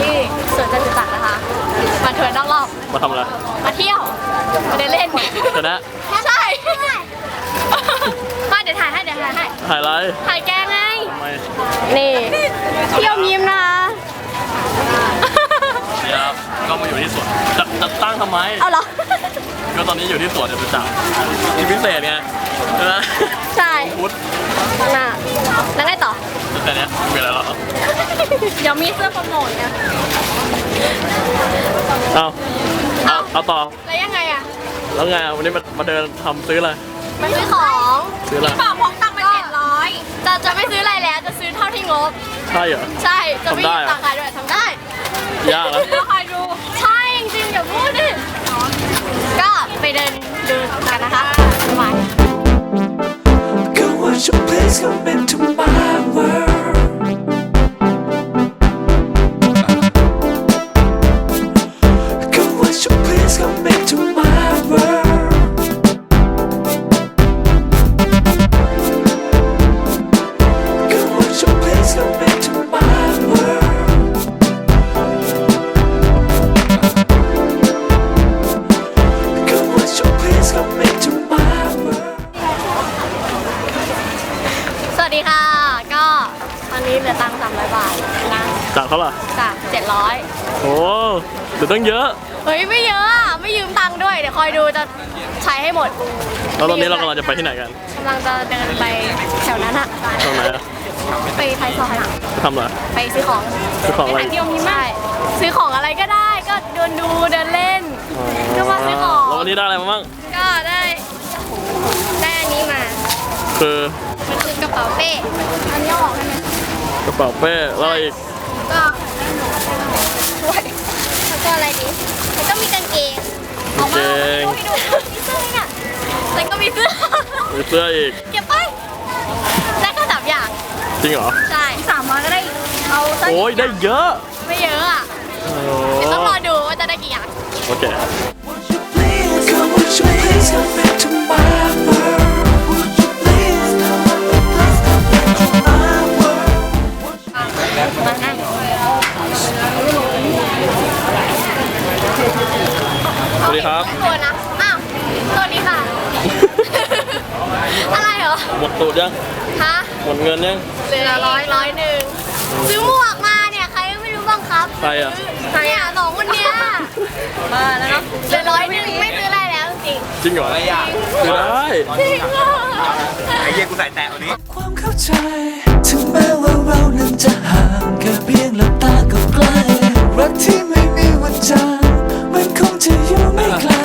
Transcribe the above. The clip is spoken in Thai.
ที่สวนจตุจักรนะคะ มาเทิร์นนอกรอบ มาทำอะไรมาเที่ยวมาเดินเล่น ชนะใช่มาเดี๋ยวถ่ายให้เดี๋ยวถ่ายให้ ถ่ายไรถ่ายแกไง ทำไมนี่ เที่ยวยิ้มนะเนี่ยครับก็มาอยู่ที่สวนจะจะตั้งทำไม เอาเหรอ ก็ตอนนี้อยู่ที่สวนจตุจักรที่พิเศษไงใช่ไหม ใช่ พุทธข้างหน้าแล้วไงต่อ แต่เนี้ยมีอะไรแล้วเหรอเดี๋ยวมีเสื้อโปรโมทเนี่ยเอาเอาเอาต่อ แล้วยังไงอะแล้วไงอะวันนี้มามาเดินทำซื้ออะไร มันซื้อของซื้ออะไรฝากพกตังค์ไปเจ็ดร้อยจะจะไม่ซื้ออะไรแล้ว จะซื้อเท่าที่งบ ใช่เหรอ ใช่ จะไม่ทำได้ยืมเหรอตังค์ใครด้วยทำได้ ยากนะแล้ว สวัสดีค่ะ ก็ตอนนี้เหลือตังค์300บาทนะ จากเท่าไหร่จาก700โอ้เดี๋ยวต้องเยอะเฮ้ยไม่เยอะอะไม่ยืมตังค์ด้วย เดี๋ยวคอยดูจะใช้ให้หมดแล้วตอนนี้เรากำลังจะไปที่ไหนกันกำลังจะเดินไปแถวนั้นอะตรงไหนอะไปไทยซอยอะไปทำอะไรไปซื้อของซื้อของอะไรปหาที่ยมยิ้มใช่ซื้อของอะไรก็ได้ก็เดินดูเดินเล่นก็มาซื้อของแล้ววันนี้ได้อะไรมาบ้างก็ได้ได้อันนี้มาคือมันคือกระเป๋าเป้อันนี้เอาออกให้ไหมกระเป๋าเป้แล้วอะ ไรอีกก็ถ้วยแล้วก็อะไรดีแล้วก็มีกางเกงออกมาเอาให้ดูมีเสื้อไหมเนี่ยแล้วก็มีเสื้อ มีเสื้ออีก เก็บไปได้แค่สามอย่าง จริงเหรอ ใช่สามร้อยก็ได้เอาสักโอ้ยได้เยอะ ไม่เยอะอะโอ้เดี๋ยวต้องรอดูว่าจะได้กี่อย่าง โอเค ดีครับ ตัวนะ อ้าวสวัสดีค่ะ อะไรเหรอ หมดตูดยังฮะหมดเงินยัง เหลือร้อยร้อยหนึ่งซื้อหมวกมาเนี่ยใครก็ไม่รู้บ้างครับใครอะเนี่ยสองคนเนี้ยมาแล้วเนาะเหลือร้อยหนึ่งไม่ซื้ออะไรแล้วจริงจริงเหรอไม่ได้จริงอะไอ้เหี้ยกูใส่แตะวันนี้ ความเข้าใจ ถึงแม้ว่าเรานั้นจะห่ to you make love.